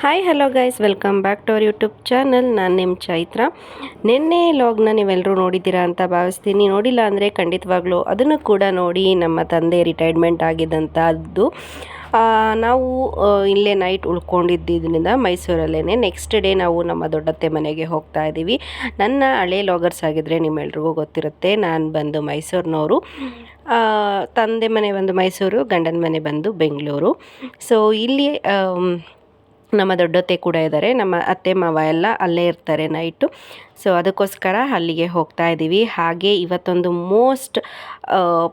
Hi hello guys welcome back to our YouTube channel ನಾನು ನಿಮ್ಮ ಚೈತ್ರ. ನಿನ್ನೆ ಲಾಗ್ನ ನೀವೆಲ್ಲರೂ ನೋಡಿದ್ದೀರಾ ಅಂತ ಭಾವಿಸ್ತೀನಿ. ನೋಡಿಲ್ಲ ಅಂದರೆ ಖಂಡಿತವಾಗ್ಲೂ ಅದನ್ನು ಕೂಡ ನೋಡಿ ನಮ್ಮ ತಂದೆ ರಿಟೈರ್ಮೆಂಟ್ ಆಗಿದ್ದಂಥದ್ದು ನಾವು ಇಲ್ಲೇ ನೈಟ್ ಉಳ್ಕೊಂಡಿದ್ದರಿಂದ ಮೈಸೂರಲ್ಲೇ ನೆಕ್ಸ್ಟ್ ಡೇ ನಾವು ನಮ್ಮ ದೊಡ್ಡತ್ತೆ ಮನೆಗೆ ಹೋಗ್ತಾ ಇದ್ದೀವಿ. ನನ್ನ ಹಳೆ ಲಾಗರ್ಸ್ ಆಗಿದ್ದರೆ ನಿಮ್ಮೆಲ್ರಿಗೂ ಗೊತ್ತಿರುತ್ತೆ. ನಾನು ಬಂದು ಮೈಸೂರಿನವರು. ತಂದೆ ಮನೆ ಬಂದು ಮೈಸೂರು, ಗಂಡನ ಮನೆ ಬಂದು ಬೆಂಗಳೂರು. ಸೊ ಇಲ್ಲಿ ನಮ್ಮ ದೊಡ್ಡತ್ತೆ ಕೂಡ ಇದ್ದಾರೆ. ನಮ್ಮ ಅತ್ತೆ ಮಾವ ಎಲ್ಲ ಅಲ್ಲೇ ಇರ್ತಾರೆ ನೈಟು. ಸೊ ಅದಕ್ಕೋಸ್ಕರ ಅಲ್ಲಿಗೆ ಹೋಗ್ತಾ ಇದ್ದೀವಿ. ಹಾಗೆ ಇವತ್ತೊಂದು ಮೋಸ್ಟ್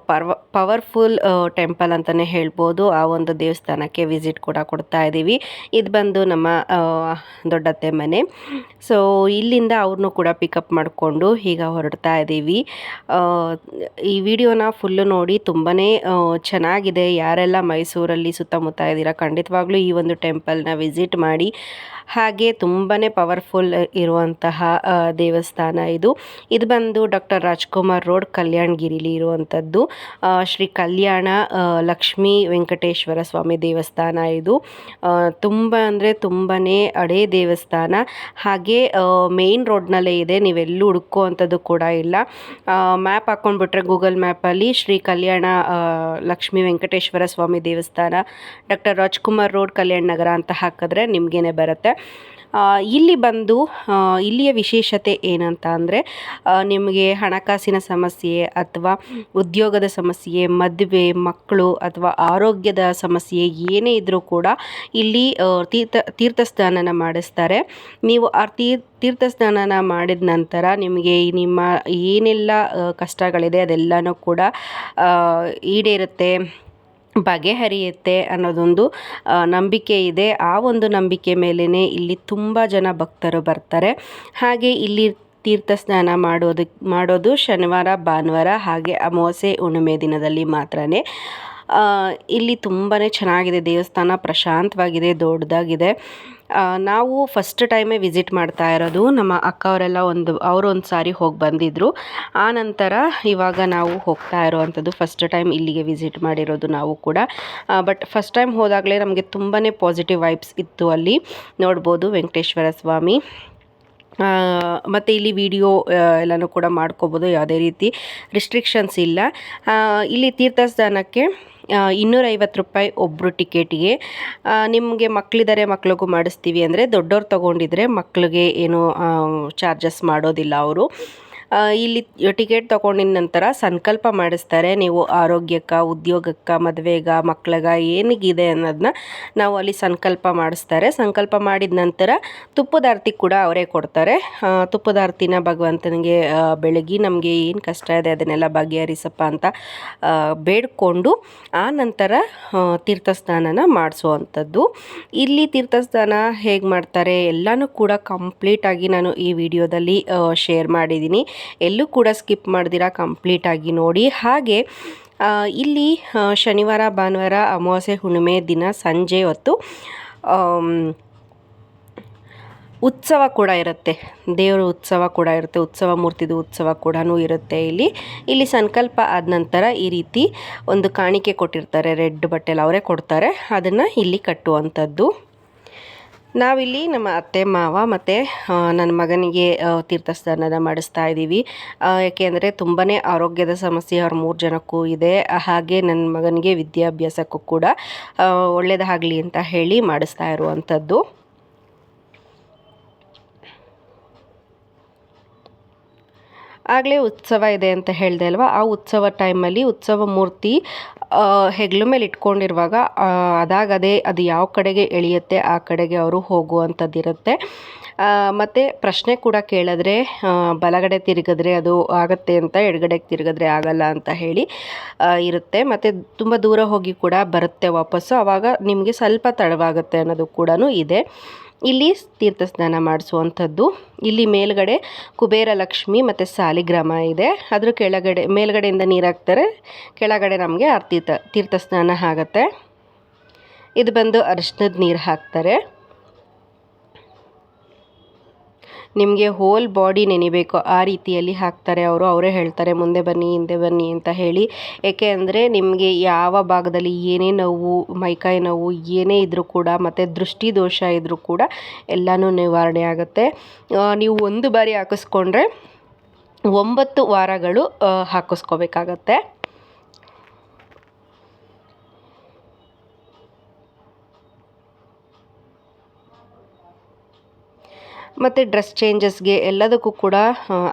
ಪರ್ವ ಪವರ್ಫುಲ್ ಟೆಂಪಲ್ ಅಂತಲೇ ಹೇಳ್ಬೋದು. ಆ ಒಂದು ದೇವಸ್ಥಾನಕ್ಕೆ ವಿಸಿಟ್ ಕೂಡ ಕೊಡ್ತಾ ಇದ್ದೀವಿ. ಇದು ಬಂದು ನಮ್ಮ ದೊಡ್ಡತ್ತೆ ಮನೆ. ಸೊ ಇಲ್ಲಿಂದ ಅವ್ರನ್ನೂ ಕೂಡ ಪಿಕಪ್ ಮಾಡಿಕೊಂಡು ಈಗ ಹೊರಡ್ತಾ ಇದ್ದೀವಿ. ಈ ವಿಡಿಯೋನ ಫುಲ್ಲು ನೋಡಿ ತುಂಬಾ ಚೆನ್ನಾಗಿದೆ. ಯಾರೆಲ್ಲ ಮೈಸೂರಲ್ಲಿ ಸುತ್ತಮುತ್ತ ಇದ್ದೀರಾ, ಖಂಡಿತವಾಗ್ಲೂ ಈ ಒಂದು ಟೆಂಪಲ್ನ ವಿಸಿಟ್ ಮಾಡಿ. ಹಾಗೆ ತುಂಬಾ ಪವರ್ಫುಲ್ ಇರುವಂತಹ ದೇವಸ್ಥಾನ ಇದು. ಇದು ಬಂದು ಡಾಕ್ಟರ್ ರಾಜ್ಕುಮಾರ್ ರೋಡ್ ಕಲ್ಯಾಣಗಿರಿಲಿ ಇರುವಂಥದ್ದು ಶ್ರೀ ಕಲ್ಯಾಣ ಲಕ್ಷ್ಮೀ ವೆಂಕಟೇಶ್ವರ ಸ್ವಾಮಿ ದೇವಸ್ಥಾನ ಇದು. ತುಂಬ ಅಂದರೆ ತುಂಬಾ ಹಳೇ ದೇವಸ್ಥಾನ. ಹಾಗೆ ಮೇನ್ ರೋಡ್ನಲ್ಲೇ ಇದೆ. ನೀವೆಲ್ಲೂ ಹುಡುಕುವಂಥದ್ದು ಕೂಡ ಇಲ್ಲ. ಮ್ಯಾಪ್ ಹಾಕ್ಕೊಂಡ್ಬಿಟ್ರೆ ಗೂಗಲ್ ಮ್ಯಾಪಲ್ಲಿ ಶ್ರೀ ಕಲ್ಯಾಣ ಲಕ್ಷ್ಮೀ ವೆಂಕಟೇಶ್ವರ ಸ್ವಾಮಿ ದೇವಸ್ಥಾನ, ಡಾಕ್ಟರ್ ರಾಜ್ಕುಮಾರ್ ರೋಡ್ ಕಲ್ಯಾಣ ನಗರ ಅಂತ ಹಾಕಿದ್ರೆ ನಿಮಗೇನೆ ಬರುತ್ತೆ. ಇಲ್ಲಿ ಬಂದು ಇಲ್ಲಿಯ ವಿಶೇಷತೆ ಏನಂತ ಅಂದರೆ ನಿಮಗೆ ಹಣಕಾಸಿನ ಸಮಸ್ಯೆ ಅಥವಾ ಉದ್ಯೋಗದ ಸಮಸ್ಯೆ, ಮದುವೆ, ಮಕ್ಕಳು ಅಥವಾ ಆರೋಗ್ಯದ ಸಮಸ್ಯೆ ಏನೇ ಇದ್ದರೂ ಕೂಡ ಇಲ್ಲಿ ತೀರ್ಥ, ತೀರ್ಥಸ್ಥಾನನ ಮಾಡಿಸ್ತಾರೆ. ನೀವು ಆ ತೀರ್ ತೀರ್ಥಸ್ನಾನನ ಮಾಡಿದ ನಂತರ ನಿಮಗೆ ನಿಮ್ಮ ಏನೆಲ್ಲ ಕಷ್ಟಗಳಿದೆ ಅದೆಲ್ಲನೂ ಕೂಡ ಈಡೇರುತ್ತೆ. ಬಗೆಹರಿಯುತ್ತೆ ಅನ್ನೋದೊಂದು ನಂಬಿಕೆ ಇದೆ. ಆ ಒಂದು ನಂಬಿಕೆ ಮೇಲೇ ಇಲ್ಲಿ ತುಂಬ ಜನ ಭಕ್ತರು ಬರ್ತಾರೆ. ಹಾಗೆ ಇಲ್ಲಿ ತೀರ್ಥ ಸ್ನಾನ ಮಾಡೋದು ಮಾಡೋದು ಶನಿವಾರ, ಭಾನುವಾರ, ಹಾಗೆ ಅಮಾವಾಸ್ಯೆ, ಹುಣ್ಣಿಮೆ ದಿನದಲ್ಲಿ ಮಾತ್ರ ಇಲ್ಲಿ ತುಂಬಾ ಚೆನ್ನಾಗಿದೆ. ದೇವಸ್ಥಾನ ಪ್ರಶಾಂತವಾಗಿದೆ, ದೊಡ್ಡದಾಗಿದೆ. ನಾವು ಫಸ್ಟ್ ಟೈಮೇ ವಿಸಿಟ್ ಮಾಡ್ತಾ ಇರೋದು ನಮ್ಮ ಅಕ್ಕ ಅವರೆಲ್ಲ ಒಂದು, ಅವರು ಒಂದು ಸಾರಿ ಹೋಗಿ ಬಂದಿದ್ದರು ಆ ನಂತರ ಇವಾಗ ನಾವು ಹೋಗ್ತಾ ಇರೋವಂಥದ್ದು ಫಸ್ಟ್ ಟೈಮ್ ಇಲ್ಲಿಗೆ ವಿಸಿಟ್ ಮಾಡಿರೋದು ನಾವು ಕೂಡ. ಬಟ್ ಫಸ್ಟ್ ಟೈಮ್ ಹೋದಾಗಲೇ ನಮಗೆ ತುಂಬಾ ಪಾಸಿಟಿವ್ ವೈಬ್ಸ್ ಇತ್ತು ಅಲ್ಲಿ. ನೋಡ್ಬೋದು ವೆಂಕಟೇಶ್ವರ ಸ್ವಾಮಿ. ಮತ್ತು ಇಲ್ಲಿ ವಿಡಿಯೋ ಎಲ್ಲನೂ ಕೂಡ ಮಾಡ್ಕೋಬೋದು ಯಾವುದೇ ರೀತಿ ರಿಸ್ಟ್ರಿಕ್ಷನ್ಸ್ ಇಲ್ಲ. ಇಲ್ಲಿ ತೀರ್ಥಸ್ಥಾನಕ್ಕೆ ಇನ್ನೂರೈವತ್ತು ರೂಪಾಯಿ ಒಬ್ಬರು ಟಿಕೆಟಿಗೆ. ನಿಮಗೆ ಮಕ್ಕಳಿದ್ದಾರೆ ಮಕ್ಳಿಗೂ ಮಾಡಿಸ್ತೀವಿ ಅಂದರೆ ದೊಡ್ಡವ್ರು ತೊಗೊಂಡಿದ್ರೆ ಮಕ್ಕಳಿಗೆ ಏನು ಚಾರ್ಜಸ್ ಮಾಡೋದಿಲ್ಲ ಅವರು. ಇಲ್ಲಿ ಟಿಕೆಟ್ ತಗೊಂಡಿದ್ದ ನಂತರ ಸಂಕಲ್ಪ ಮಾಡಿಸ್ತಾರೆ. ನೀವು ಆರೋಗ್ಯಕ್ಕೆ, ಉದ್ಯೋಗಕ್ಕೆ, ಮದುವೆಗ, ಮಕ್ಳಿಗೆ ಏನಿಗಿದೆ ಅನ್ನೋದನ್ನ ನಾವು ಅಲ್ಲಿ ಸಂಕಲ್ಪ ಮಾಡಿಸ್ತಾರೆ. ಸಂಕಲ್ಪ ಮಾಡಿದ ನಂತರ ತುಪ್ಪದಾರ್ತಿ ಕೂಡ ಅವರೇ ಕೊಡ್ತಾರೆ. ತುಪ್ಪದಾರ್ತಿನ ಭಗವಂತನಿಗೆ ಬೆಳಗ್ಗೆ ಬೆಳಗಿ ನಮಗೆ ಏನು ಕಷ್ಟ ಇದೆ ಅದನ್ನೆಲ್ಲ ಬಗೆಹರಿಸಪ್ಪ ಅಂತ ಬೇಡ್ಕೊಂಡು ಆ ನಂತರ ತೀರ್ಥಸ್ನಾನನ ಮಾಡಿಸುವಂಥದ್ದು. ಇಲ್ಲಿ ತೀರ್ಥಸ್ನಾನ ಹೇಗೆ ಮಾಡ್ತಾರೆ ಎಲ್ಲನೂ ಕೂಡ ಕಂಪ್ಲೀಟಾಗಿ ನಾನು ಈ ವಿಡಿಯೋದಲ್ಲಿ ಶೇರ್ ಮಾಡಿದ್ದೀನಿ. ಎಲ್ಲೂ ಕೂಡ ಸ್ಕಿಪ್ ಮಾಡ್ದಿರಾ ಕಂಪ್ಲೀಟಾಗಿ ನೋಡಿ. ಹಾಗೆ ಇಲ್ಲಿ ಶನಿವಾರ, ಭಾನುವಾರ, ಅಮಾವಾಸ್ಯೆ, ಹುಣ್ಣಿಮೆ ದಿನ ಸಂಜೆ ಹೊತ್ತು ಉತ್ಸವ ಕೂಡ ಇರುತ್ತೆ. ದೇವರ ಉತ್ಸವ ಕೂಡ ಇರುತ್ತೆ, ಉತ್ಸವ ಮೂರ್ತಿದು ಉತ್ಸವ ಕೂಡ ಇರುತ್ತೆ ಇಲ್ಲಿ. ಇಲ್ಲಿ ಸಂಕಲ್ಪ ಆದ ನಂತರ ಈ ರೀತಿ ಒಂದು ಕಾಣಿಕೆ ಕೊಟ್ಟಿರ್ತಾರೆ, ರೆಡ್ ಬಟ್ಟೆಲ್ಲ ಅವರೇ ಕೊಡ್ತಾರೆ. ಅದನ್ನು ಇಲ್ಲಿ ಕಟ್ಟುವಂಥದ್ದು. ನಾವಿಲ್ಲಿ ನಮ್ಮ ಅತ್ತೆ, ಮಾವ ಮತ್ತು ನನ್ನ ಮಗನಿಗೆ ತೀರ್ಥಸ್ನಾನ ಮಾಡಿಸ್ತಾ ಇದ್ದೀವಿ. ಯಾಕೆಂದರೆ ತುಂಬಾ ಆರೋಗ್ಯದ ಸಮಸ್ಯೆ, ಅವ್ರ ಮೂರು ಜನಕ್ಕೂ ಇದೆ. ಹಾಗೆ ನನ್ನ ಮಗನಿಗೆ ವಿದ್ಯಾಭ್ಯಾಸಕ್ಕೂ ಕೂಡ ಒಳ್ಳೆಯದಾಗಲಿ ಅಂತ ಹೇಳಿ ಮಾಡಿಸ್ತಾ ಇರುವಂಥದ್ದು. ಆಗಲೇ ಉತ್ಸವ ಇದೆ ಅಂತ ಹೇಳಿದೆ ಅಲ್ವಾ? ಆ ಉತ್ಸವ ಟೈಮಲ್ಲಿ ಉತ್ಸವ ಮೂರ್ತಿ ಹೆಗ್ಲು ಮೇಲೆ ಇಟ್ಕೊಂಡಿರುವಾಗ ಅದಾಗದೇ ಅದು ಯಾವ ಕಡೆಗೆ ಎಳೆಯುತ್ತೆ ಆ ಕಡೆಗೆ ಅವರು ಹೋಗುವಂಥದ್ದಿರುತ್ತೆ ಮತ್ತು ಪ್ರಶ್ನೆ ಕೂಡ ಕೇಳಿದ್ರೆ ಬಲಗಡೆ ತಿರುಗಿದ್ರೆ ಅದು ಆಗತ್ತೆ ಅಂತ ಎಡಗಡೆಗೆ ತಿರುಗಿದ್ರೆ ಆಗಲ್ಲ ಅಂತ ಹೇಳಿ ಇರುತ್ತೆ. ಮತ್ತು ತುಂಬ ದೂರ ಹೋಗಿ ಕೂಡ ಬರುತ್ತೆ ವಾಪಸ್ಸು. ಆವಾಗ ನಿಮಗೆ ಸ್ವಲ್ಪ ತಡವಾಗುತ್ತೆ ಅನ್ನೋದು ಕೂಡ ಇದೆ. ಇಲ್ಲಿ ತೀರ್ಥಸ್ನಾನ ಮಾಡಿಸುವಂಥದ್ದು. ಇಲ್ಲಿ ಮೇಲ್ಗಡೆ ಕುಬೇರ ಲಕ್ಷ್ಮಿ ಮತ್ತು ಸಾಲಿಗ್ರಾಮ ಇದೆ. ಅದ್ರ ಕೆಳಗಡೆ, ಮೇಲ್ಗಡೆಯಿಂದ ನೀರು ಹಾಕ್ತಾರೆ. ಕೆಳಗಡೆ ನಮಗೆ ಆ ತೀರ್ಥ ತೀರ್ಥಸ್ನಾನ ಆಗುತ್ತೆ. ಇದು ಬಂದು ಅರಿಶಿನದ ನೀರು ಹಾಕ್ತಾರೆ. ನಿಮಗೆ ಹೋಲ್ ಬಾಡಿ ನೆನಿಬೇಕು. ಆ ರೀತಿಯಲ್ಲಿ ಹಾಕ್ತಾರೆ ಅವರು. ಅವರೇ ಹೇಳ್ತಾರೆ, ಮುಂದೆ ಬನ್ನಿ, ಹಿಂದೆ ಬನ್ನಿ ಅಂತ ಹೇಳಿ. ಏಕೆ ಅಂದರೆ ನಿಮಗೆ ಯಾವ ಭಾಗದಲ್ಲಿ ಏನೇ ನೋವು ಮೈಕೈ ನೋವು, ಏನೇ ಇದ್ದರೂ ಕೂಡ ಮತ್ತು ದೃಷ್ಟಿ ದೋಷ ಇದ್ದರೂ ಕೂಡ ಎಲ್ಲನೂ ನಿವಾರಣೆ ಆಗುತ್ತೆ. ನೀವು ಒಂದು ಬಾರಿ ಹಾಕಿಸ್ಕೊಂಡ್ರೆ ಒಂಬತ್ತು ವಾರಗಳು ಹಾಕಿಸ್ಕೋಬೇಕಾಗತ್ತೆ. ಮತ್ತು ಡ್ರೆಸ್ ಚೇಂಜಸ್ಗೆ ಎಲ್ಲದಕ್ಕೂ ಕೂಡ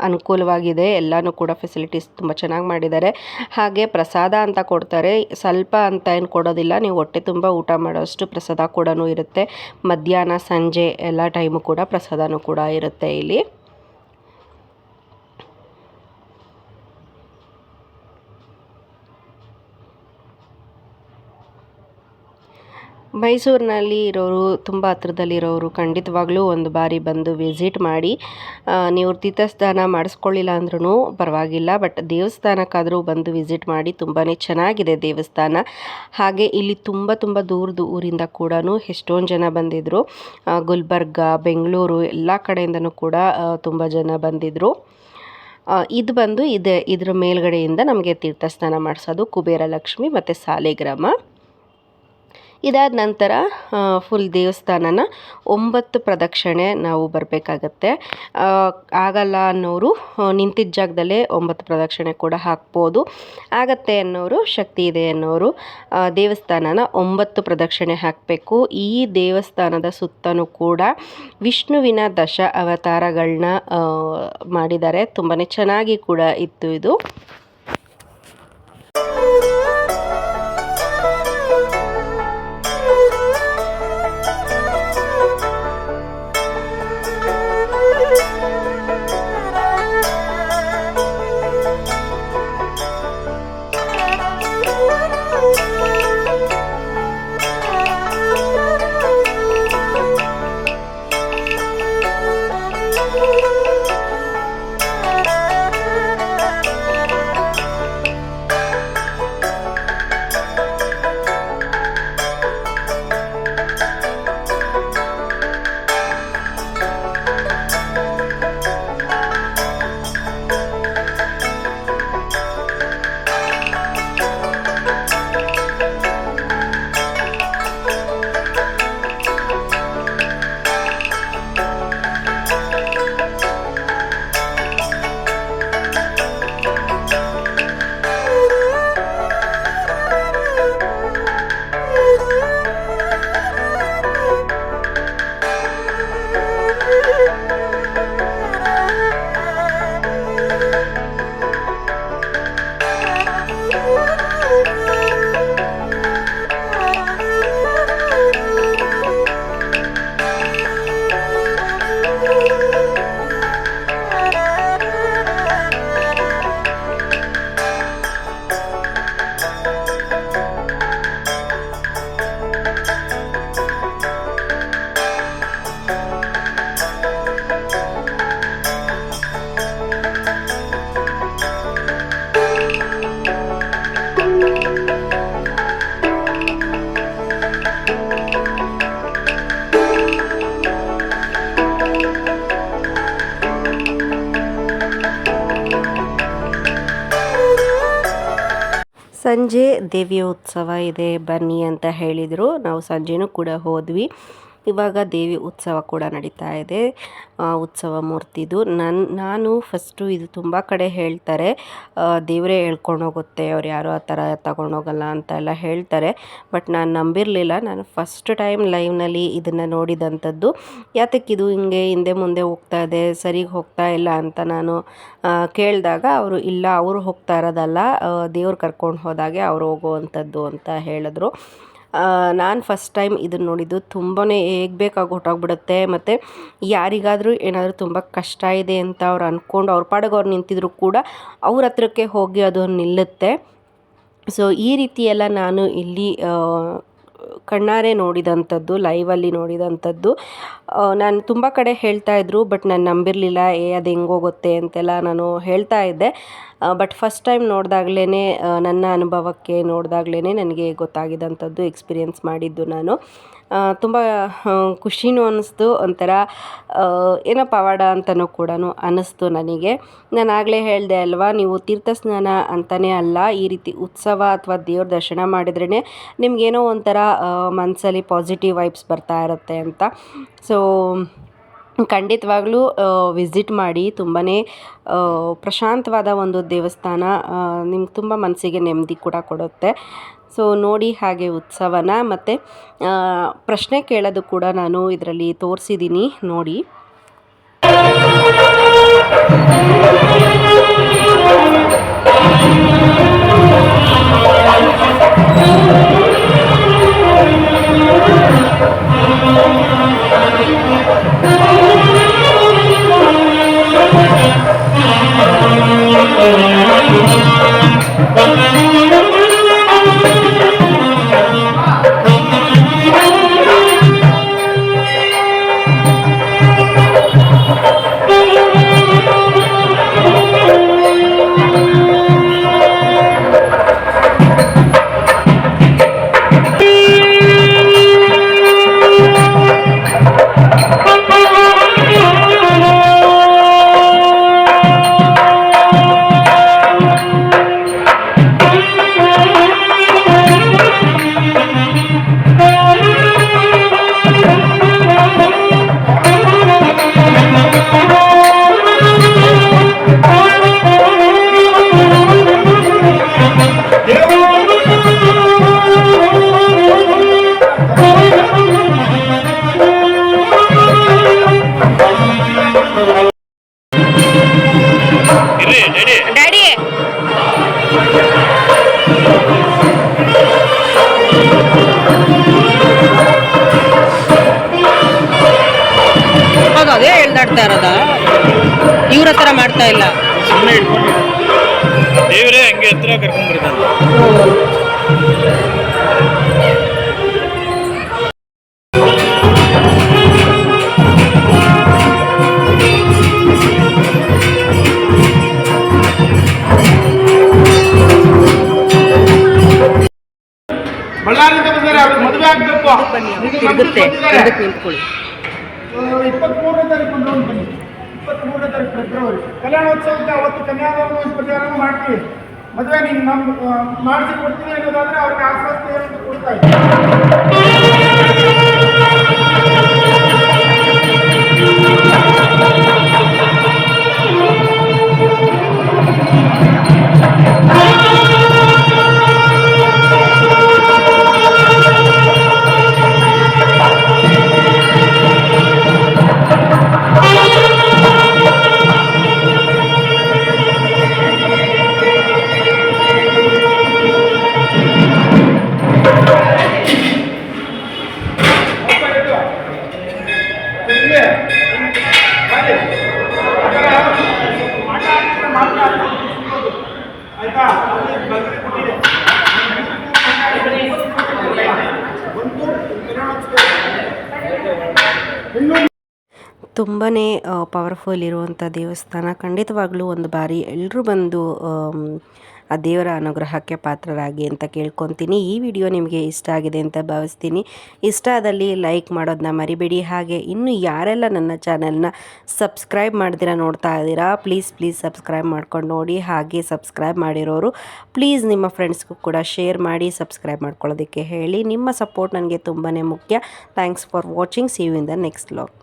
ಅನುಕೂಲವಾಗಿದೆ. ಎಲ್ಲನೂ ಕೂಡ ಫೆಸಿಲಿಟೀಸ್ ತುಂಬ ಚೆನ್ನಾಗಿ ಮಾಡಿದ್ದಾರೆ. ಹಾಗೆ ಪ್ರಸಾದ ಅಂತ ಕೊಡ್ತಾರೆ. ಸ್ವಲ್ಪ ಅಂತ ಏನು ಕೊಡೋದಿಲ್ಲ. ನೀವು ಹೊಟ್ಟೆ ತುಂಬ ಊಟ ಮಾಡೋಷ್ಟು ಪ್ರಸಾದ ಕೂಡ ಇರುತ್ತೆ. ಮಧ್ಯಾಹ್ನ, ಸಂಜೆ ಎಲ್ಲ ಟೈಮು ಕೂಡ ಪ್ರಸಾದನೂ ಕೂಡ ಇರುತ್ತೆ ಇಲ್ಲಿ. ಮೈಸೂರಿನಲ್ಲಿ ಇರೋರು, ತುಂಬ ಹತ್ರದಲ್ಲಿರೋರು ಖಂಡಿತವಾಗ್ಲೂ ಒಂದು ಬಾರಿ ಬಂದು ವಿಸಿಟ್ ಮಾಡಿ ನೀವು ತೀರ್ಥಸ್ಥಾನ ಮಾಡಿಸ್ಕೊಳ್ಳಿಲ್ಲ ಅಂದ್ರೂ ಪರವಾಗಿಲ್ಲ, ಬಟ್ ದೇವಸ್ಥಾನಕ್ಕಾದರೂ ಬಂದು ವಿಸಿಟ್ ಮಾಡಿ ತುಂಬಾ ಚೆನ್ನಾಗಿದೆ ದೇವಸ್ಥಾನ. ಹಾಗೆ ಇಲ್ಲಿ ತುಂಬ ತುಂಬ ದೂರದ ಊರಿಂದ ಕೂಡ ಎಷ್ಟೊಂದು ಜನ ಬಂದಿದ್ದರು ಗುಲ್ಬರ್ಗ, ಬೆಂಗಳೂರು ಎಲ್ಲ ಕಡೆಯಿಂದನೂ ಕೂಡ ತುಂಬ ಜನ ಬಂದಿದ್ದರು ಇದು ಬಂದು ಇದೆ, ಇದರ ಮೇಲ್ಗಡೆಯಿಂದ ನಮಗೆ ತೀರ್ಥಸ್ನಾನ ಮಾಡಿಸೋದು ಕುಬೇರ ಲಕ್ಷ್ಮಿ ಮತ್ತು ಸಾಲಿಗ್ರಾಮ. ಇದಾದ ನಂತರ ಫುಲ್ ದೇವಸ್ಥಾನನ ಒಂಬತ್ತು ಪ್ರದಕ್ಷಿಣೆ ನಾವು ಬರಬೇಕಾಗತ್ತೆ. ಆಗಲ್ಲ ಅನ್ನೋರು ನಿಂತಿದ್ದ ಜಾಗದಲ್ಲೇ ಒಂಬತ್ತು ಪ್ರದಕ್ಷಿಣೆ ಕೂಡ ಹಾಕ್ಬೋದು. ಆಗತ್ತೆ ಅನ್ನೋರು ಶಕ್ತಿ ಇದೆ ಅನ್ನೋರು ದೇವಸ್ಥಾನನ ಒಂಬತ್ತು ಪ್ರದಕ್ಷಿಣೆ ಹಾಕಬೇಕು. ಈ ದೇವಸ್ಥಾನದ ಸುತ್ತಲೂ ಕೂಡ ವಿಷ್ಣುವಿನ ದಶ ಅವತಾರಗಳನ್ನ ಮಾಡಿದ್ದಾರೆ. ತುಂಬಾ ಚೆನ್ನಾಗಿ ಕೂಡ ಇತ್ತು ಇದು. ಸಂಜೆ ದೇವಿಯ ಉತ್ಸವ ಇದೆ ಬನ್ನಿ ಅಂತ ಹೇಳಿದರು. ನಾವು ಸಂಜೆನೂ ಕೂಡ ಹೋದ್ವಿ. ಇವಾಗ ದೇವಿ ಉತ್ಸವ ಕೂಡ ನಡೀತಾ ಇದೆ. ಉತ್ಸವ ಮೂರ್ತಿದು. ನನ್ನ ನಾನು ಫಸ್ಟು ಇದು ತುಂಬ ಕಡೆ ಹೇಳ್ತಾರೆ. ದೇವರೇ ಹೇಳ್ಕೊಂಡು ಹೋಗುತ್ತೆ, ಅವ್ರು ಯಾರು ಆ ಥರ ತಗೊಂಡೋಗಲ್ಲ ಅಂತ ಎಲ್ಲ ಹೇಳ್ತಾರೆ. ಬಟ್ ನಾನು ನಂಬಿರಲಿಲ್ಲ. ನಾನು ಫಸ್ಟ್ ಟೈಮ್ ಲೈವ್ನಲ್ಲಿ ಇದನ್ನು ನೋಡಿದಂಥದ್ದು. ಯಾತಕ್ಕಿದು ಹಿಂಗೆ ಹಿಂದೆ ಮುಂದೆ ಹೋಗ್ತಾ ಇದೆ, ಸರಿಗೆ ಹೋಗ್ತಾ ಇಲ್ಲ ಅಂತ ನಾನು ಕೇಳಿದಾಗ ಅವರು ಇಲ್ಲ, ಅವರು ಹೋಗ್ತಾ ಇರೋದಲ್ಲ ದೇವ್ರು ಕರ್ಕೊಂಡು ಹೋದಾಗೆ ಅವ್ರು ಹೋಗುವಂಥದ್ದು ಅಂತ ಹೇಳಿದ್ರು. ನಾನು ಫಸ್ಟ್ ಟೈಮ್ ಇದನ್ನು ನೋಡಿದ್ದು. ತುಂಬಾ ಹೇಗೆ ಬೇಕಾಗಿ ಹೊಟ್ಟೋಗ್ಬಿಡುತ್ತೆ ಮತ್ತು ಯಾರಿಗಾದರೂ ಏನಾದರೂ ತುಂಬ ಕಷ್ಟ ಇದೆ ಅಂತ ಅವ್ರು ಅಂದ್ಕೊಂಡು ಅವ್ರ ಪಾಡಿಗೆ ಅವ್ರು ನಿಂತಿದ್ರು ಕೂಡ ಅವ್ರ ಹತ್ರಕ್ಕೆ ಹೋಗಿ ಅದು ನಿಲ್ಲುತ್ತೆ. ಸೊ ಈ ರೀತಿ ಎಲ್ಲ ನಾನು ಇಲ್ಲಿ ಕಣ್ಣಾರೆ ನೋಡಿದಂಥದ್ದು ಲೈವಲ್ಲಿ ನೋಡಿದಂಥದ್ದು. ನಾನು ತುಂಬ ಕಡೆ ಹೇಳ್ತಾ ಇದ್ರು ಬಟ್ ನಾನು ನಂಬಿರಲಿಲ್ಲ, ಏ, ಅದು ಹೆಂಗೋಗುತ್ತೆ ಅಂತೆಲ್ಲ ನಾನು ಹೇಳ್ತಾ ಇದ್ದೆ. ಬಟ್ ಫಸ್ಟ್ ಟೈಮ್ ನೋಡಿದಾಗ್ಲೇ ನನ್ನ ಅನುಭವಕ್ಕೆ ನೋಡಿದಾಗ್ಲೇ ನನಗೆ ಗೊತ್ತಾಗಿದ್ದಂಥದ್ದು ಎಕ್ಸ್ಪೀರಿಯೆನ್ಸ್ ಮಾಡಿದ್ದು ನಾನು. ತುಂಬ ಖುಷಿನೂ ಅನ್ನಿಸ್ತು ಒಂಥರ ಏನೋ ಪವಾಡ ಅಂತಲೂ ಕೂಡ ಅನ್ನಿಸ್ತು ನನಗೆ. ನಾನು ಆಗಲೇ ಹೇಳಿದೆ ಅಲ್ವಾ, ನೀವು ತೀರ್ಥ ಸ್ನಾನ ಅಂತಲೇ ಅಲ್ಲ, ಈ ರೀತಿ ಉತ್ಸವ ಅಥವಾ ದೇವ್ರ ದರ್ಶನ ಮಾಡಿದ್ರೇ ನಿಮಗೇನೋ ಒಂಥರ ಮನಸ್ಸಲ್ಲಿ ಪಾಸಿಟಿವ್ ವೈಬ್ಸ್ ಬರ್ತಾ ಇರುತ್ತೆ ಅಂತ. ಸೊ ಖಂಡಿತವಾಗ್ಲೂ ವಿಸಿಟ್ ಮಾಡಿ ತುಂಬಾ ಪ್ರಶಾಂತವಾದ ಒಂದು ದೇವಸ್ಥಾನ ನಿಮ್ಗೆ ತುಂಬ ಮನಸ್ಸಿಗೆ ನೆಮ್ಮದಿ ಕೂಡ ಕೊಡುತ್ತೆ. ಸೊ ನೋಡಿ ಹಾಗೆ ಉತ್ಸವನ ಮತ್ತು ಪ್ರಶ್ನೆ ಕೇಳೋದು ಕೂಡ ನಾನು ಇದರಲ್ಲಿ ತೋರಿಸಿದ್ದೀನಿ ನೋಡಿ. ಅದೇ ಹೇಳ್ದಾಡ್ತಾ ಇರೋದ? ಇವ್ರ ಹತ್ರ ಮಾಡ್ತಾ ಇಲ್ಲ. ಸುಮ್ಮನೆ ದೇವರೇ ಹಂಗೆ ಹತ್ರ ಕರ್ಕೊಂಡ್ಬರ್ತಾನೆ ಹಿಂದಕ್ಕೆ ನಿಂತ್ಕೊಳ್ಳಿ. ಇಪ್ಪತ್ಮೂರನೇ ತಾರೀಕು ಒಂದು ಬನ್ನಿ. ಇಪ್ಪತ್ಮೂರನೇ ತಾರೀಕು ಫೆಬ್ರವರಿ. ಕಲ್ಯಾಣೋತ್ಸವಕ್ಕೆ ಅವತ್ತು ಕನ್ಯಾದಾನ ಪ್ರಚಾರ ಮಾಡ್ತೀವಿ. ಮದುವೆ ನೀವು ನಮ್ಮ ಮಾಡಿಸಿ ಕೊಡ್ತೀವಿ ಅನ್ನೋದಾದ್ರೆ ಅವ್ರಿಗೆ ಆಶ್ವಾಸನೆ ಕೊಡ್ತಾ ಇದ್ದೀವಿ ತುಂಬಾ ಪವರ್ಫುಲ್ ಇರುವಂಥ ದೇವಸ್ಥಾನ. ಖಂಡಿತವಾಗ್ಲೂ ಒಂದು ಬಾರಿ ಎಲ್ಲರೂ ಬಂದು ಆ ದೇವರ ಅನುಗ್ರಹಕ್ಕೆ ಪಾತ್ರರಾಗಿ ಅಂತ ಕೇಳ್ಕೊತೀನಿ. ಈ ವಿಡಿಯೋ ನಿಮಗೆ ಇಷ್ಟ ಆಗಿದೆ ಅಂತ ಭಾವಿಸ್ತೀನಿ. ಇಷ್ಟ ಆದಲ್ಲಿ ಲೈಕ್ ಮಾಡೋದನ್ನ ಮರಿಬೇಡಿ. ಹಾಗೆ ಇನ್ನು ಯಾರೆಲ್ಲ ನನ್ನ ಚಾನೆಲ್ನ ಸಬ್ಸ್ಕ್ರೈಬ್ ಮಾಡ್ದಿರಾ ನೋಡ್ತಾ ಇದ್ದೀರಾ, ಪ್ಲೀಸ್ ಪ್ಲೀಸ್ ಸಬ್ಸ್ಕ್ರೈಬ್ ಮಾಡ್ಕೊಂಡು ನೋಡಿ. ಹಾಗೆ ಸಬ್ಸ್ಕ್ರೈಬ್ ಮಾಡಿರೋರು, ಪ್ಲೀಸ್ ನಿಮ್ಮ ಫ್ರೆಂಡ್ಸ್ಗೂ ಕೂಡ ಶೇರ್ ಮಾಡಿ, ಸಬ್ಸ್ಕ್ರೈಬ್ ಮಾಡ್ಕೊಳ್ಳೋದಕ್ಕೆ ಹೇಳಿ. ನಿಮ್ಮ ಸಪೋರ್ಟ್ ನನಗೆ ತುಂಬಾ ಮುಖ್ಯ. Thanks for watching. See you in the next vlog